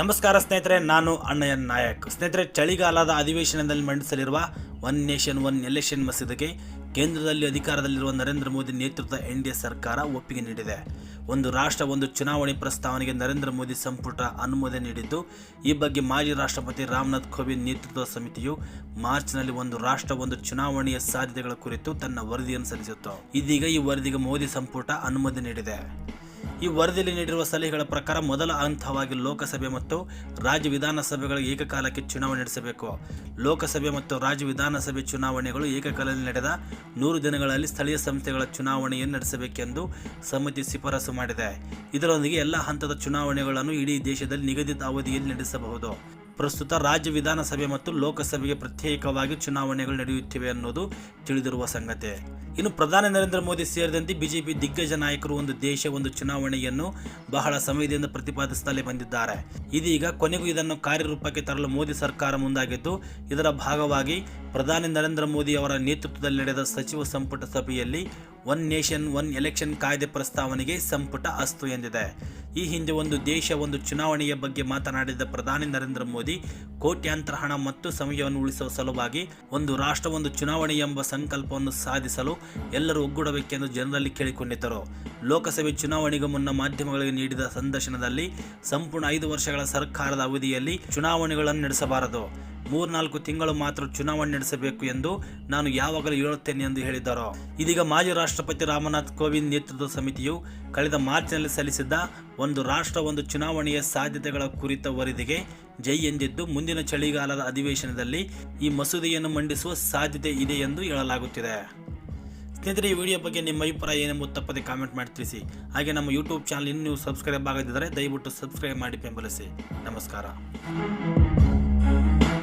ನಮಸ್ಕಾರ ಸ್ನೇಹಿತರೆ, ನಾನು ಅಣ್ಣಯ್ಯ ನಾಯಕ್. ಸ್ನೇಹಿತರೆ, ಚಳಿಗಾಲದ ಅಧಿವೇಶನದಲ್ಲಿ ಮಂಡಿಸಲಿರುವ ಒನ್ ನೇಷನ್ ಒನ್ ಎಲೆಕ್ಷನ್ ಮಸೀದಿಗೆ ಕೇಂದ್ರದಲ್ಲಿ ಅಧಿಕಾರದಲ್ಲಿರುವ ನರೇಂದ್ರ ಮೋದಿ ನೇತೃತ್ವದ ಎನ್ ಡಿ ಎ ಸರ್ಕಾರ ಒಪ್ಪಿಗೆ ನೀಡಿದೆ. ಒಂದು ರಾಷ್ಟ್ರ, ಒಂದು ಚುನಾವಣೆ ಪ್ರಸ್ತಾವನೆಗೆ ನರೇಂದ್ರ ಮೋದಿ ಸಂಪುಟ ಅನುಮೋದನೆ ನೀಡಿದ್ದು, ಈ ಬಗ್ಗೆ ಮಾಜಿ ರಾಷ್ಟ್ರಪತಿ ರಾಮನಾಥ್ ಕೋವಿಂದ್ ನೇತೃತ್ವದ ಸಮಿತಿಯು ಮಾರ್ಚ್ನಲ್ಲಿ ಒಂದು ರಾಷ್ಟ್ರ, ಒಂದು ಚುನಾವಣೆಯ ಸಾಧ್ಯತೆಗಳ ಕುರಿತು ತನ್ನ ವರದಿಯನ್ನು ಸಲ್ಲಿಸಿತ್ತು. ಇದೀಗ ಈ ವರದಿಗೆ ಮೋದಿ ಸಂಪುಟ ಅನುಮೋದನೆ ನೀಡಿದೆ. ಈ ವರದಿಯಲ್ಲಿ ನೀಡಿರುವ ಸಲಹೆಗಳ ಪ್ರಕಾರ ಮೊದಲ ಹಂತವಾಗಿ ಲೋಕಸಭೆ ಮತ್ತು ರಾಜ್ಯ ವಿಧಾನಸಭೆಗಳಿಗೆ ಏಕಕಾಲಕ್ಕೆ ಚುನಾವಣೆ ನಡೆಸಬೇಕು. ಲೋಕಸಭೆ ಮತ್ತು ರಾಜ್ಯ ವಿಧಾನಸಭೆ ಚುನಾವಣೆಗಳು ಏಕಕಾಲದಲ್ಲಿ ನಡೆದ ನೂರು ದಿನಗಳಲ್ಲಿ ಸ್ಥಳೀಯ ಸಂಸ್ಥೆಗಳ ಚುನಾವಣೆಯನ್ನು ನಡೆಸಬೇಕೆಂದು ಸಮಿತಿ ಶಿಫಾರಸು ಮಾಡಿದೆ. ಇದರೊಂದಿಗೆ ಎಲ್ಲ ಹಂತದ ಚುನಾವಣೆಗಳನ್ನು ಇಡೀ ದೇಶದಲ್ಲಿ ನಿಗದಿತ ಅವಧಿಯಲ್ಲಿ ನಡೆಸಬಹುದು. ಪ್ರಸ್ತುತ ರಾಜ್ಯ ವಿಧಾನಸಭೆ ಮತ್ತು ಲೋಕಸಭೆಗೆ ಪ್ರತ್ಯೇಕವಾಗಿ ಚುನಾವಣೆಗಳು ನಡೆಯುತ್ತಿವೆ ಅನ್ನೋದು ತಿಳಿದಿರುವ ಸಂಗತಿ. ಇನ್ನು ಪ್ರಧಾನಿ ನರೇಂದ್ರ ಮೋದಿ ಸೇರಿದಂತೆ ಬಿಜೆಪಿ ದಿಗ್ಗಜ ನಾಯಕರು ಒಂದು ದೇಶ, ಒಂದು ಚುನಾವಣೆಯನ್ನು ಬಹಳ ಸಮಯದಿಂದ ಪ್ರತಿಪಾದಿಸುತ್ತಲೇ ಬಂದಿದ್ದಾರೆ. ಇದೀಗ ಕೊನೆಗೂ ಇದನ್ನು ಕಾರ್ಯರೂಪಕ್ಕೆ ತರಲು ಮೋದಿ ಸರ್ಕಾರ ಮುಂದಾಗಿದ್ದು, ಇದರ ಭಾಗವಾಗಿ ಪ್ರಧಾನಿ ನರೇಂದ್ರ ಮೋದಿ ಅವರ ನೇತೃತ್ವದಲ್ಲಿ ನಡೆದ ಸಚಿವ ಸಂಪುಟ ಸಭೆಯಲ್ಲಿ ಒನ್ ನೇಷನ್, ಒನ್ ಎಲೆಕ್ಷನ್ ಕಾಯ್ದೆ ಪ್ರಸ್ತಾವನೆಗೆ ಸಂಪುಟ ಅಸ್ತು ಎಂದಿದೆ. ಈ ಹಿಂದೆ ಒಂದು ದೇಶ, ಒಂದು ಚುನಾವಣೆಯ ಬಗ್ಗೆ ಮಾತನಾಡಿದ ಪ್ರಧಾನಿ ನರೇಂದ್ರ ಮೋದಿ, ಕೋಟ್ಯಾಂತರ ಹಣ ಮತ್ತು ಸಮಯವನ್ನು ಉಳಿಸುವ ಸಲುವಾಗಿ ಒಂದು ರಾಷ್ಟ್ರ, ಒಂದು ಚುನಾವಣೆ ಎಂಬ ಸಂಕಲ್ಪವನ್ನು ಸಾಧಿಸಲು ಎಲ್ಲರೂ ಒಗ್ಗೂಡಬೇಕೆಂದು ಜನರಲ್ಲಿ ಕೇಳಿಕೊಂಡಿದ್ದರು. ಲೋಕಸಭೆ ಚುನಾವಣೆಗೂ ಮುನ್ನ ಮಾಧ್ಯಮಗಳಿಗೆ ನೀಡಿದ ಸಂದರ್ಶನದಲ್ಲಿ ಸಂಪೂರ್ಣ ಐದು ವರ್ಷಗಳ ಸರ್ಕಾರದ ಅವಧಿಯಲ್ಲಿ ಚುನಾವಣೆಗಳನ್ನು ನಡೆಸಬಾರದು. ಮೂರ್ನಾಲ್ಕು ತಿಂಗಳು ಮಾತ್ರ ಚುನಾವಣೆ ನಡೆಸಬೇಕು ಎಂದು ನಾನು ಯಾವಾಗಲೂ ಹೇಳುತ್ತೇನೆ ಎಂದು ಹೇಳಿದರು. ಇದೀಗ ಮಾಜಿ ರಾಷ್ಟ್ರಪತಿ ರಾಮನಾಥ್ ಕೋವಿಂದ್ ನೇತೃತ್ವದ ಸಮಿತಿಯು ಕಳೆದ ಮಾರ್ಚ್ನಲ್ಲಿ ಸಲ್ಲಿಸಿದ್ದ ಒಂದು ರಾಷ್ಟ್ರ ಒಂದು ಚುನಾವಣೆಯ ಸಾಧ್ಯತೆಗಳ ಕುರಿತ ವರದಿಗೆ ಜೈ ಎಂದಿದ್ದು, ಮುಂದಿನ ಚಳಿಗಾಲದ ಅಧಿವೇಶನದಲ್ಲಿ ಈ ಮಸೂದೆಯನ್ನು ಮಂಡಿಸುವ ಸಾಧ್ಯತೆ ಇದೆ ಎಂದು ಹೇಳಲಾಗುತ್ತಿದೆ. ಸ್ನೇಹಿತರೆ, ಈ ವಿಡಿಯೋ ಬಗ್ಗೆ ನಿಮ್ಮ ಅಭಿಪ್ರಾಯ ಏನೆಂಬುದು ತಪ್ಪದೆ ಕಾಮೆಂಟ್ ಮಾಡಿ ತಿಳಿಸಿ. ಹಾಗೆ ನಮ್ಮ ಯೂಟ್ಯೂಬ್ ಚಾನಲ್ ಇನ್ನೂ ಸಬ್ಸ್ಕ್ರೈಬ್ ಆಗದಿದ್ದರೆ ದಯವಿಟ್ಟು ಸಬ್ಸ್ಕ್ರೈಬ್ ಮಾಡಿ ಬೆಂಬಲಿಸಿ. ನಮಸ್ಕಾರ.